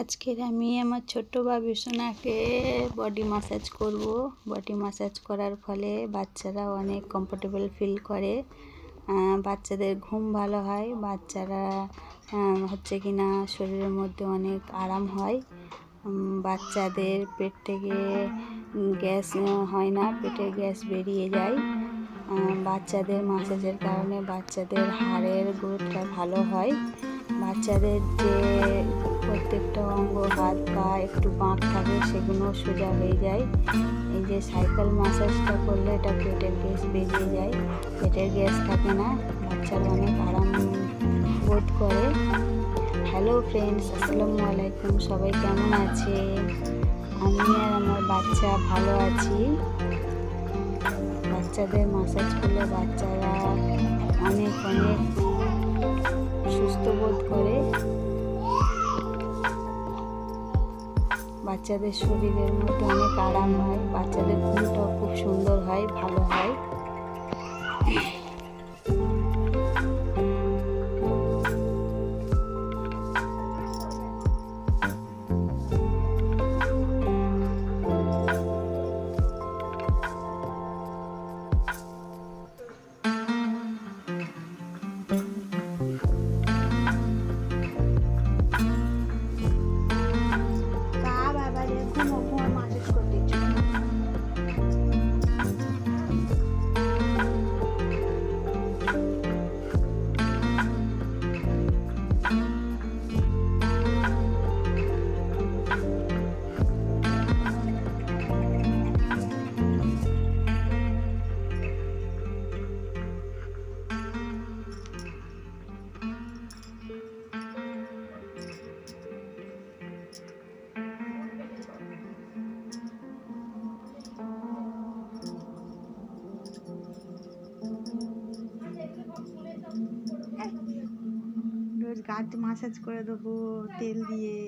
আজকের আমি আমার ছোট্ট বাবু সোনাকে বডি মাসাজ করব। বডি মাসাজ করার ফলে বাচ্চারা অনেক কমফোর্টেবল ফিল করে। বাচ্চাদের ঘুম ভালো হয়, বাচ্চারা হচ্ছে কি না শরীরের মধ্যে অনেক আরাম হয়। বাচ্চাদের পেট থেকে গ্যাস হয় না পেটে গ্যাস বেরিয়ে যায়। বাচ্চাদের মাসাজের কারণে বাচ্চাদের হাড়ের গ্রোথটা ভালো হয়। বাচ্চাদের যে প্রত্যেকটা অঙ্গ হাত পা, একটু বাঁক থাকে, সেগুলো সোজা হয়ে যায়। এই যে সাইকেল মাসাজটা করলে এটা পেটের গ্যাস বেরিয়ে যায়। পেটের গ্যাস থাকে না, বাচ্চারা অনেক আরাম বোধ করে। হ্যালো ফ্রেন্ডস আসসালামু আলাইকুম, সবাই কেমন আছে? আমি আর আমার বাচ্চা ভালো আছি। বাচ্চাদের মাসাজ করলে বাচ্চারা অনেক অনেক সুস্থ বোধ করে বাচ্চাদের শরীরের মধ্যে অনেক আরাম হয়, বাচ্চাদের ঘুমটাও খুব সুন্দর হয়, ভালো হয়। গাছ মাসাজ করে দেবো তেল দিয়ে।